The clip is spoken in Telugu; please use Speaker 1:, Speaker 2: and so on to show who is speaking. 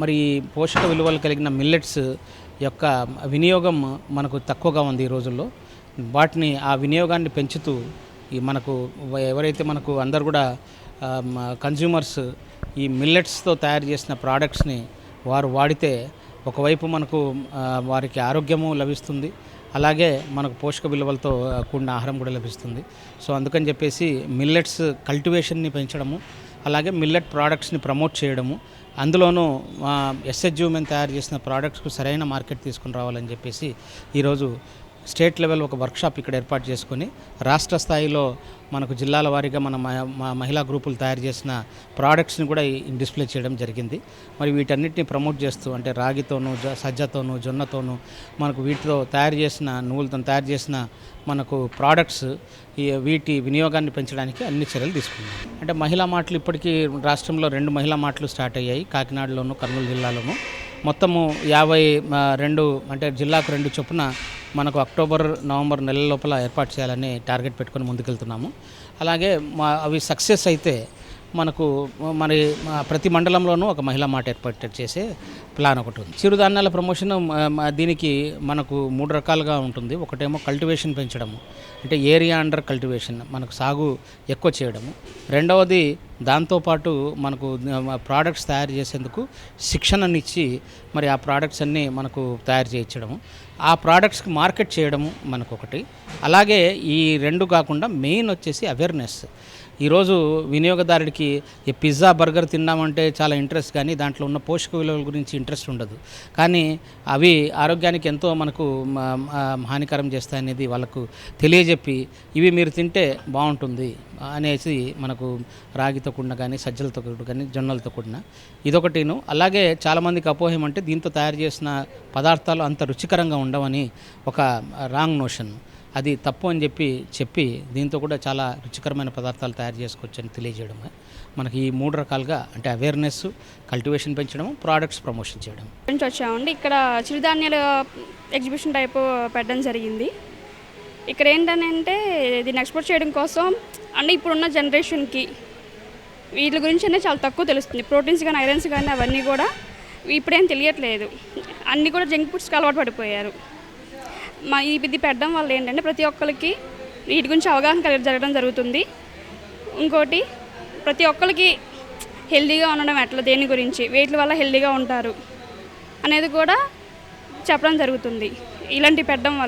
Speaker 1: మరి పోషక విలువలు కలిగిన మిల్లెట్స్ యొక్క వినియోగం మనకు తక్కువగా ఉంది ఈ రోజుల్లో. వాటిని ఆ వినియోగాన్ని పెంచుతూ ఈ మనకు ఎవరైతే మనకు అందరు కూడా కన్జ్యూమర్స్ ఈ మిల్లెట్స్తో తయారు చేసిన ప్రోడక్ట్స్ని వారు వాడితే ఒకవైపు మనకు వారికి ఆరోగ్యము లభిస్తుంది. అలాగే మనకు పోషక విలువలతో కూడిన ఆహారం కూడా లభిస్తుంది. సో అందుకని చెప్పేసి మిల్లెట్స్ కల్టివేషన్ని పెంచడము అలాగే మిల్లెట్ ప్రోడక్ట్స్ని ప్రమోట్ చేయడము అందులోనూ ఎస్హెచ్యూమెన్ తయారు చేసిన ప్రోడక్ట్స్కు సరైన మార్కెట్ తీసుకుని రావాలని చెప్పేసి ఈరోజు స్టేట్ లెవెల్ ఒక వర్క్షాప్ ఇక్కడ ఏర్పాటు చేసుకొని రాష్ట్ర స్థాయిలో మనకు జిల్లాల వారీగా మన మా మహిళా గ్రూపులు తయారు చేసిన ప్రోడక్ట్స్ని కూడా డిస్ప్లే చేయడం జరిగింది. మరి వీటన్నిటిని ప్రమోట్ చేస్తూ అంటే రాగితోనూ జ- సజ్జతోనూ జొన్నతోనూ మనకు వీటితో తయారు చేసిన నువ్వులతో తయారు చేసిన మనకు ప్రోడక్ట్స్ వీటి వినియోగాన్ని పెంచడానికి అన్ని చర్యలు తీసుకున్నాం. అంటే మహిళా మాటలు ఇప్పటికీ రాష్ట్రంలో రెండు మహిళా మాటలు స్టార్ట్ అయ్యాయి. కాకినాడలోను కర్నూలు జిల్లాలోను. మొత్తము యాభై రెండు అంటే జిల్లాకు రెండు చొప్పున మనకు అక్టోబర్ నవంబర్ నెల లోపల ఏర్పాటు చేయాలని టార్గెట్ పెట్టుకొని ముందుకెళ్తున్నాము. అలాగే మా అవి సక్సెస్ అయితే మనకు మరి ప్రతి మండలంలోనూ ఒక మహిళా మాట ఏర్పాటు చేసే ప్లాన్ ఒకటి ఉంది. చిరుధాన్యాల ప్రమోషన్ దీనికి మనకు మూడు రకాలుగా ఉంటుంది. ఒకటేమో కల్టివేషన్ పెంచడము అంటే ఏరియా అండర్ కల్టివేషన్ మనకు సాగు ఎక్కువ చేయడము. రెండవది దాంతోపాటు మనకు ప్రోడక్ట్స్ తయారు చేసేందుకు శిక్షణనిచ్చి మరి ఆ ప్రోడక్ట్స్ అన్నీ మనకు తయారు చేయించడము. ఆ ప్రోడక్ట్స్కి మార్కెట్ చేయడము మనకు ఒకటి అలాగే ఈ రెండు కాకుండా మెయిన్ వచ్చేసి అవేర్నెస్. ఈరోజు వినియోగదారుడికి ఈ పిజ్జా బర్గర్ తిన్నామంటే చాలా ఇంట్రెస్ట్ కానీ దాంట్లో ఉన్న పోషక విలువల గురించి ఇంట్రెస్ట్ ఉండదు. కానీ అవి ఆరోగ్యానికి ఎంతో మనకు హానికరం చేస్తాయనేది వాళ్ళకు తెలియజెప్పి ఇవి మీరు తింటే బాగుంటుంది అనేసి మనకు రాగితో కూడిన కానీ సజ్జలతో కూడిన కానీ జొన్నలతో కూడిన ఇదొకటిను. అలాగే చాలామందికి అపోహం అంటే దీంతో తయారు చేసిన పదార్థాలు అంత రుచికరంగా ఉండవని ఒక రాంగ్ నోషన్. అది తప్పు అని చెప్పి చెప్పి దీంతో కూడా చాలా రుచికరమైన పదార్థాలు తయారు చేసుకోవచ్చని అని తెలియజేయడం. మనకి ఈ మూడు రకాలుగా అంటే అవేర్నెస్ కల్టివేషన్ పెంచడం ప్రోడక్ట్స్ ప్రమోషన్ చేయడం.
Speaker 2: నుంచి వచ్చామండి. ఇక్కడ చిరుధాన్యాల ఎగ్జిబిషన్ టైపు పెట్టడం జరిగింది. ఇక్కడ ఏంటంటే దీన్ని ఎక్స్పోర్ట్ చేయడం కోసం అంటే ఇప్పుడున్న జనరేషన్కి వీటి గురించి అనేది చాలా తక్కువ తెలుస్తుంది. ప్రోటీన్స్ కానీ ఐరన్స్ కానీ అవన్నీ కూడా ఇప్పుడేం తెలియట్లేదు. అన్నీ కూడా జంక్ ఫుడ్స్కి అలవాటు పడిపోయారు. మా ఈ ఇది పెట్టడం వల్ల ఏంటంటే ప్రతి ఒక్కరికి వీటి గురించి అవగాహన కలిగి జరగడం జరుగుతుంది. ఇంకోటి ప్రతి ఒక్కరికి హెల్దీగా ఉండడం ఎట్లా దేని గురించి వీటి వల్ల హెల్దీగా ఉంటారు అనేది కూడా చెప్పడం జరుగుతుంది. ఇలాంటి పెట్టడం వల్ల